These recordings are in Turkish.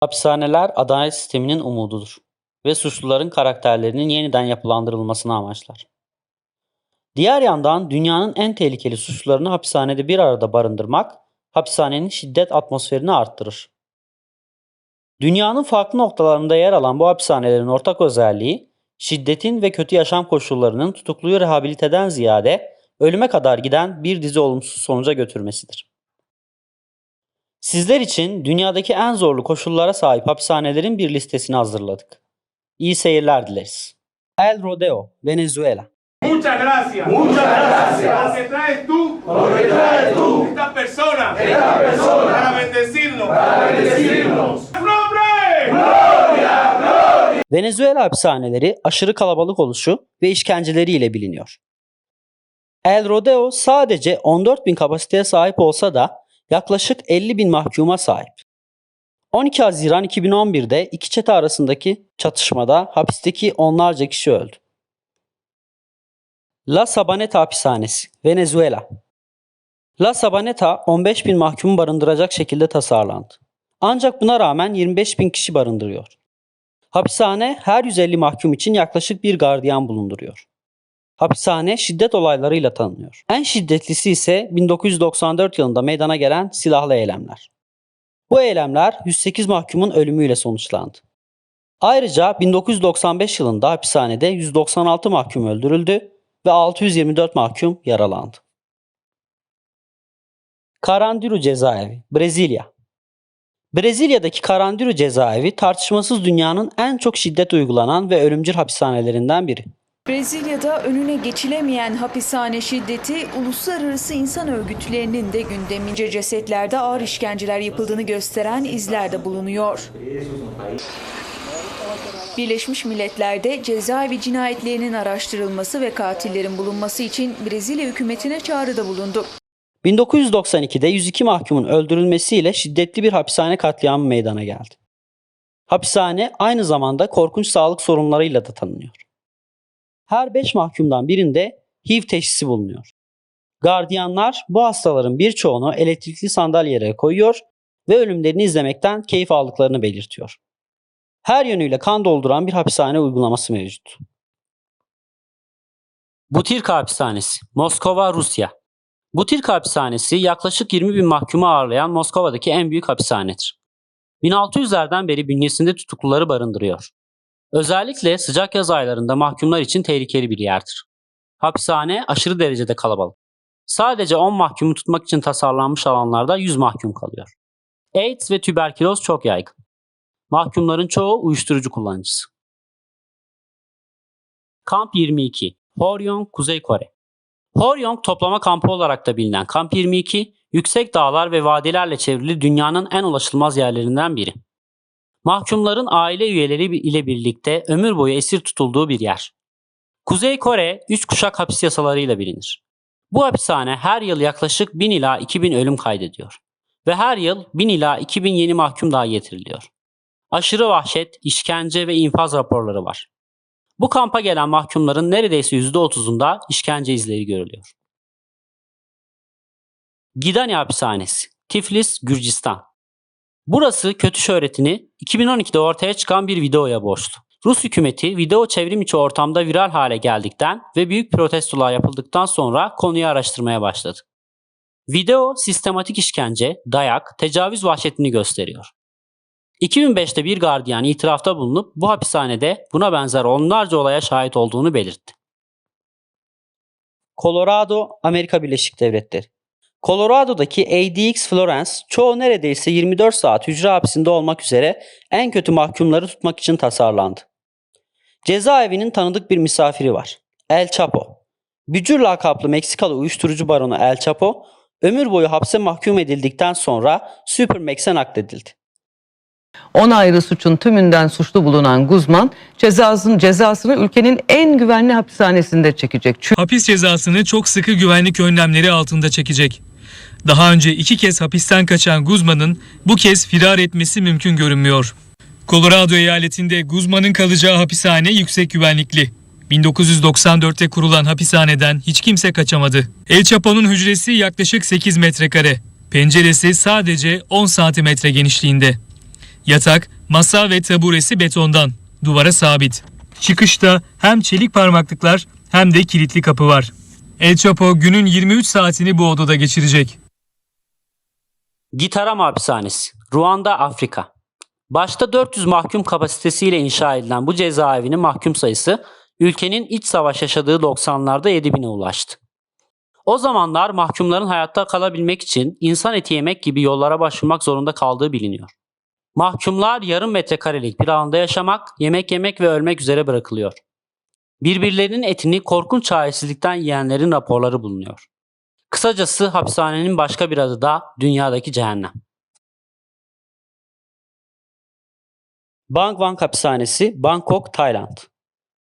Hapishaneler adalet sisteminin umududur ve suçluların karakterlerinin yeniden yapılandırılmasını amaçlar. Diğer yandan dünyanın en tehlikeli suçlularını hapishanede bir arada barındırmak hapishanenin şiddet atmosferini arttırır. Dünyanın farklı noktalarında yer alan bu hapishanelerin ortak özelliği şiddetin ve kötü yaşam koşullarının tutukluyu rehabiliteden ziyade ölüme kadar giden bir dizi olumsuz sonuca götürmesidir. Sizler için dünyadaki en zorlu koşullara sahip hapishanelerin bir listesini hazırladık. İyi seyirler dileriz. El Rodeo, Venezuela. Muchas gracias. Muchas gracias. Porque traes tú Porque traes tú esta persona esta persona para bendecirnos. para bendecirnos. ¡Nombre! Venezuela hapishaneleri aşırı kalabalık oluşu ve işkenceleriyle biliniyor. El Rodeo sadece 14 bin kapasiteye sahip olsa da yaklaşık 50 bin mahkuma sahip. 12 Haziran 2011'de iki çete arasındaki çatışmada hapisteki onlarca kişi öldü. La Sabaneta hapishanesi, Venezuela. La Sabaneta 15 bin mahkumu barındıracak şekilde tasarlandı. Ancak buna rağmen 25 bin kişi barındırıyor. Hapishane her 150 mahkum için yaklaşık bir gardiyan bulunduruyor. Hapishane şiddet olaylarıyla tanınıyor. En şiddetlisi ise 1994 yılında meydana gelen silahlı eylemler. Bu eylemler 108 mahkumun ölümüyle sonuçlandı. Ayrıca 1995 yılında hapishanede 196 mahkum öldürüldü ve 624 mahkum yaralandı. Carandiru Cezaevi, Brezilya Brezilya'daki Carandiru cezaevi tartışmasız dünyanın en çok şiddet uygulanan ve ölümcül hapishanelerinden biri. Brezilya'da önüne geçilemeyen hapishane şiddeti uluslararası insan örgütlerinin de gündemince cesetlerde ağır işkenceler yapıldığını gösteren izler de bulunuyor. Birleşmiş Milletler'de cezaevi cinayetlerinin araştırılması ve katillerin bulunması için Brezilya hükümetine çağrıda bulundu. 1992'de 102 mahkumun öldürülmesiyle şiddetli bir hapishane katliamı meydana geldi. Hapishane aynı zamanda korkunç sağlık sorunlarıyla da tanınıyor. Her 5 mahkumdan birinde HIV teşhisi bulunuyor. Gardiyanlar bu hastaların birçoğunu elektrikli sandalyelere koyuyor ve ölümlerini izlemekten keyif aldıklarını belirtiyor. Her yönüyle kan dolduran bir hapishane uygulaması mevcut. Butirka Hapishanesi, Moskova, Rusya. Butirka hapishanesi yaklaşık 20 bin mahkumu ağırlayan Moskova'daki en büyük hapishanedir. 1600'lerden beri bünyesinde tutukluları barındırıyor. Özellikle sıcak yaz aylarında mahkumlar için tehlikeli bir yerdir. Hapishane aşırı derecede kalabalık. Sadece 10 mahkumu tutmak için tasarlanmış alanlarda 100 mahkum kalıyor. AIDS ve tüberküloz çok yaygın. Mahkumların çoğu uyuşturucu kullanıcısı. Kamp 22, Horyong, Kuzey Kore. Horyong toplama kampı olarak da bilinen Kamp 22, yüksek dağlar ve vadilerle çevrili dünyanın en ulaşılmaz yerlerinden biri. Mahkumların aile üyeleri ile birlikte ömür boyu esir tutulduğu bir yer. Kuzey Kore 3 kuşak hapis yasalarıyla bilinir. Bu hapishane her yıl yaklaşık 1000 ila 2000 ölüm kaydediyor. Ve her yıl 1000 ila 2000 yeni mahkum daha getiriliyor. Aşırı vahşet, işkence ve infaz raporları var. Bu kampa gelen mahkumların neredeyse %30'unda işkence izleri görülüyor. Gidani Hapishanesi, Tiflis, Gürcistan. Burası kötü şöhretini 2012'de ortaya çıkan bir videoya borçlu. Rus hükümeti video çevrim içi ortamda viral hale geldikten ve büyük protestolar yapıldıktan sonra konuyu araştırmaya başladı. Video sistematik işkence, dayak, tecavüz vahşetini gösteriyor. 2005'te bir gardiyan itirafta bulunup bu hapishanede buna benzer onlarca olaya şahit olduğunu belirtti. Colorado, Amerika Birleşik Devletleri. Colorado'daki ADX Florence çoğu neredeyse 24 saat hücre hapsinde olmak üzere en kötü mahkumları tutmak için tasarlandı. Cezaevinin tanıdık bir misafiri var. El Chapo. Bücür lakaplı Meksikalı uyuşturucu baronu El Chapo, ömür boyu hapse mahkum edildikten sonra Supermax'e nakledildi. 10 ayrı suçun tümünden suçlu bulunan Guzman cezasını, cezasını ülkenin en güvenli hapishanesinde çekecek. Çünkü hapis cezasını çok sıkı güvenlik önlemleri altında çekecek. Daha önce iki kez hapisten kaçan Guzman'ın bu kez firar etmesi mümkün görünmüyor. Colorado eyaletinde Guzman'ın kalacağı hapishane yüksek güvenlikli. 1994'te kurulan hapishaneden hiç kimse kaçamadı. El Chapo'nun hücresi yaklaşık 8 metrekare. Penceresi sadece 10 santimetre genişliğinde. Yatak, masa ve taburesi betondan. Duvara sabit. Çıkışta hem çelik parmaklıklar hem de kilitli kapı var. El Chapo günün 23 saatini bu odada geçirecek. Gitaram Hapishanesi, Ruanda, Afrika. Başta 400 mahkum kapasitesiyle inşa edilen bu cezaevinin mahkum sayısı ülkenin iç savaş yaşadığı 90'larda 7000'e ulaştı. O zamanlar mahkumların hayatta kalabilmek için insan eti yemek gibi yollara başvurmak zorunda kaldığı biliniyor. Mahkumlar yarım metrekarelik bir alanda yaşamak, yemek yemek ve ölmek üzere bırakılıyor. Birbirlerinin etini korkunç çaresizlikten yiyenlerin raporları bulunuyor. Kısacası hapishanenin başka bir adı da dünyadaki cehennem. Bangwang Hapishanesi, Bangkok, Tayland.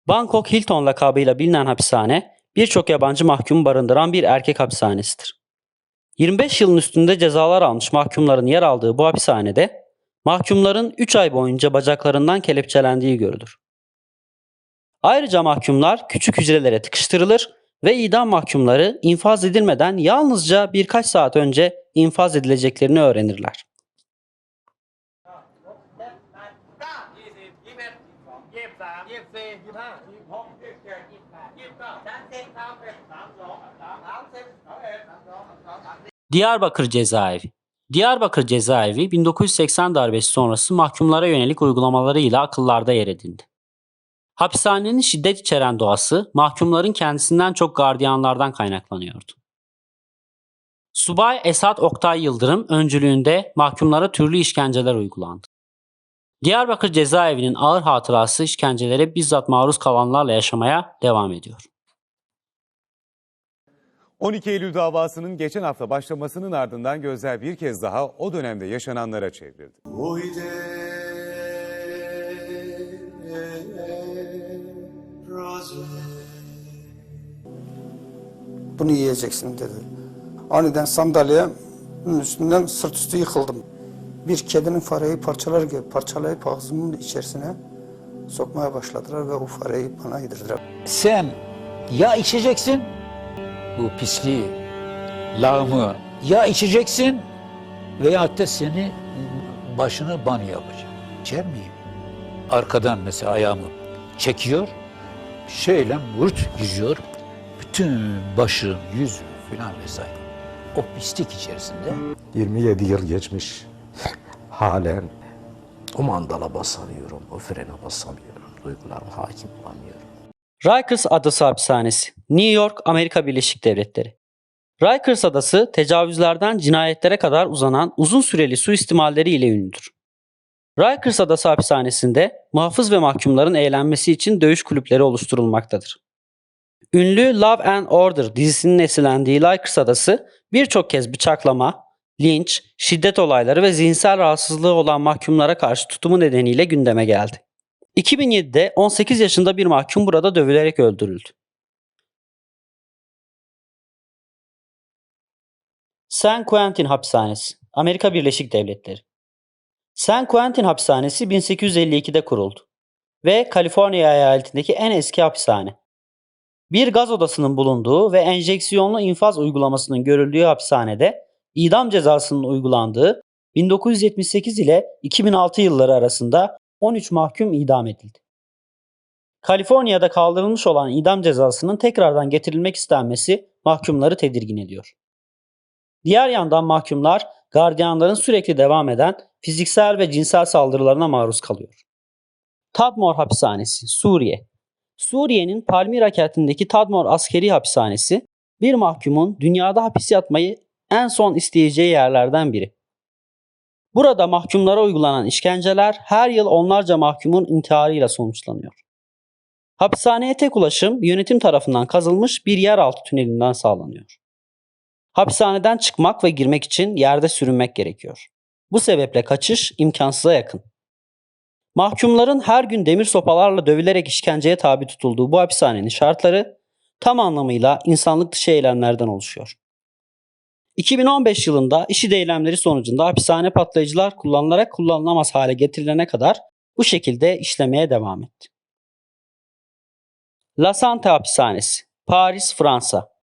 Bangkok Hilton lakabıyla bilinen hapishane, birçok yabancı mahkum barındıran bir erkek hapishanesidir. 25 yılın üstünde cezalar almış mahkumların yer aldığı bu hapishanede, mahkumların 3 ay boyunca bacaklarından kelepçelendiği görülür. Ayrıca mahkumlar küçük hücrelere tıkıştırılır ve idam mahkumları infaz edilmeden yalnızca birkaç saat önce infaz edileceklerini öğrenirler. Diyarbakır Cezaevi Diyarbakır Cezaevi 1980 darbesi sonrası mahkumlara yönelik uygulamalarıyla akıllarda yer edindi. Hapishanenin şiddet içeren doğası mahkumların kendisinden çok gardiyanlardan kaynaklanıyordu. Subay Esat Oktay Yıldırım öncülüğünde mahkumlara türlü işkenceler uygulandı. Diyarbakır cezaevinin ağır hatırası işkencelere bizzat maruz kalanlarla yaşamaya devam ediyor. 12 Eylül davasının geçen hafta başlamasının ardından gözler bir kez daha o dönemde yaşananlara çevrildi. Bunu yiyeceksin dedi. Aniden sandalyenin üstünden sırt üstü yıkıldım. Bir kedinin fareyi parçalar gibi parçalayıp ağzımın içerisine sokmaya başladılar ve o fareyi bana yedirdiler. Sen ya içeceksin bu pisliği, lağımı ya içeceksin veyahut da seni başını banyo yapacağım. İçer miyim? Arkadan mesela ayağımı çekiyor, şeyle vurt yüzüyor. Bütün başım, yüzüm filan vesaire. O pislik içerisinde 27 yıl geçmiş. Halen o mandala basamıyorum, o frene basamıyorum. Duygularım hakim olamıyorum. Rikers Adası Hapishanesi, New York, Amerika Birleşik Devletleri. Rikers Adası tecavüzlerden cinayetlere kadar uzanan uzun süreli suistimalleri ile ünlüdür. Rikers Adası Hapishanesi'nde muhafız ve mahkumların eğlenmesi için dövüş kulüpleri oluşturulmaktadır. Ünlü Love and Order dizisinin esinlendiği Rikers Adası birçok kez bıçaklama, linç, şiddet olayları ve zihinsel rahatsızlığı olan mahkumlara karşı tutumu nedeniyle gündeme geldi. 2007'de 18 yaşında bir mahkum burada dövülerek öldürüldü. San Quentin Hapishanesi, Amerika Birleşik Devletleri. San Quentin Hapishanesi 1852'de kuruldu ve Kaliforniya eyaletindeki en eski hapishane. Bir gaz odasının bulunduğu ve enjeksiyonlu infaz uygulamasının görüldüğü hapishanede idam cezasının uygulandığı 1978 ile 2006 yılları arasında 13 mahkum idam edildi. Kaliforniya'da kaldırılmış olan idam cezasının tekrardan getirilmek istenmesi mahkumları tedirgin ediyor. Diğer yandan mahkumlar gardiyanların sürekli devam eden fiziksel ve cinsel saldırılarına maruz kalıyor. Tadmor Hapishanesi, Suriye. Suriye'nin Palmira kentindeki Tadmor Askeri Hapishanesi bir mahkumun dünyada hapis yatmayı en son isteyeceği yerlerden biri. Burada mahkumlara uygulanan işkenceler her yıl onlarca mahkumun intiharıyla sonuçlanıyor. Hapishaneye tek ulaşım yönetim tarafından kazılmış bir yeraltı tünelinden sağlanıyor. Hapishaneden çıkmak ve girmek için yerde sürünmek gerekiyor. Bu sebeple kaçış imkansıza yakın. Mahkumların her gün demir sopalarla dövülerek işkenceye tabi tutulduğu bu hapishanenin şartları tam anlamıyla insanlık dışı eylemlerden oluşuyor. 2015 yılında IŞİD eylemleri sonucunda hapishane patlayıcılar kullanılarak kullanılamaz hale getirilene kadar bu şekilde işlemeye devam etti. La Sante Hapishanesi, Paris, Fransa.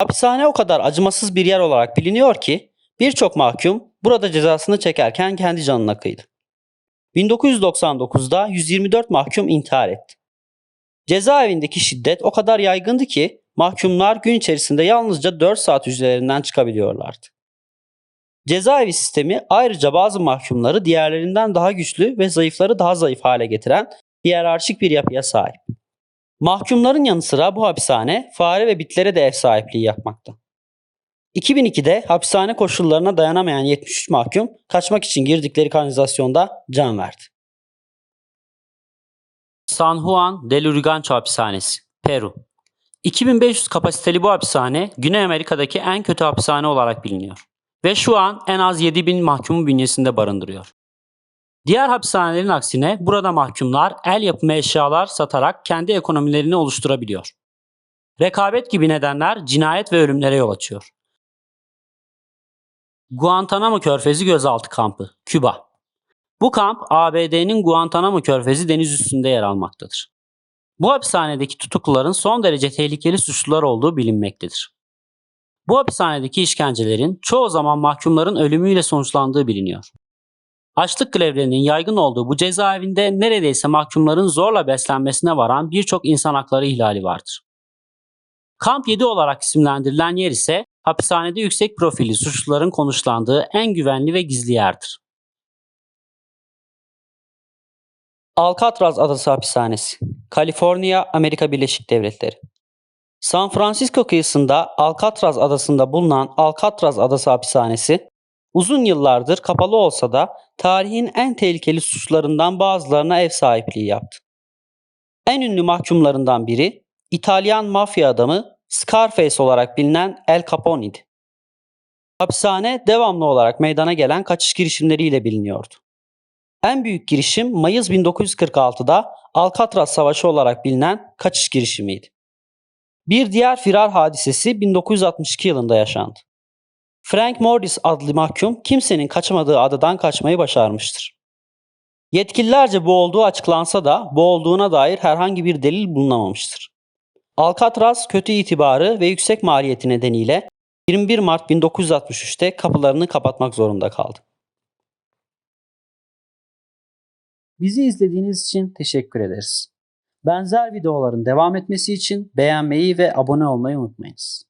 Hapishane o kadar acımasız bir yer olarak biliniyor ki birçok mahkum burada cezasını çekerken kendi canına kıydı. 1999'da 124 mahkum intihar etti. Cezaevindeki şiddet o kadar yaygındı ki mahkumlar gün içerisinde yalnızca 4 saat hücrelerinden çıkabiliyorlardı. Cezaevi sistemi ayrıca bazı mahkumları diğerlerinden daha güçlü ve zayıfları daha zayıf hale getiren hiyerarşik bir yapıya sahip. Mahkumların yanı sıra bu hapishane fare ve bitlere de ev sahipliği yapmakta. 2002'de hapishane koşullarına dayanamayan 73 mahkum kaçmak için girdikleri kanalizasyonda can verdi. San Juan del Urigancho hapishanesi, Peru. 2500 kapasiteli bu hapishane Güney Amerika'daki en kötü hapishane olarak biliniyor ve şu an en az 7000 mahkumu bünyesinde barındırıyor. Diğer hapishanelerin aksine burada mahkumlar el yapımı eşyalar satarak kendi ekonomilerini oluşturabiliyor. Rekabet gibi nedenler cinayet ve ölümlere yol açıyor. Guantanamo Körfezi Gözaltı Kampı, Küba. Bu kamp ABD'nin Guantanamo Körfezi deniz üstünde yer almaktadır. Bu hapishanedeki tutukluların son derece tehlikeli suçlular olduğu bilinmektedir. Bu hapishanedeki işkencelerin çoğu zaman mahkumların ölümüyle sonuçlandığı biliniyor. Açlık grevlerinin yaygın olduğu bu cezaevinde neredeyse mahkumların zorla beslenmesine varan birçok insan hakları ihlali vardır. Kamp 7 olarak isimlendirilen yer ise hapishanede yüksek profilli suçluların konuşlandığı en güvenli ve gizli yerdir. Alcatraz Adası Hapishanesi, Kaliforniya, Amerika Birleşik Devletleri. San Francisco kıyısında Alcatraz Adası'nda bulunan Alcatraz Adası Hapishanesi, uzun yıllardır kapalı olsa da tarihin en tehlikeli suçlarından bazılarına ev sahipliği yaptı. En ünlü mahkumlarından biri İtalyan mafya adamı Scarface olarak bilinen El Capone'ydi. Hapishane devamlı olarak meydana gelen kaçış girişimleriyle biliniyordu. En büyük girişim Mayıs 1946'da Alcatraz Savaşı olarak bilinen kaçış girişimiydi. Bir diğer firar hadisesi 1962 yılında yaşandı. Frank Morris adlı mahkum kimsenin kaçamadığı adadan kaçmayı başarmıştır. Yetkililerce bu olduğu açıklansa da bu olduğuna dair herhangi bir delil bulunamamıştır. Alcatraz kötü itibarı ve yüksek maliyeti nedeniyle 21 Mart 1963'te kapılarını kapatmak zorunda kaldı. Bizi izlediğiniz için teşekkür ederiz. Benzer videoların devam etmesi için beğenmeyi ve abone olmayı unutmayınız.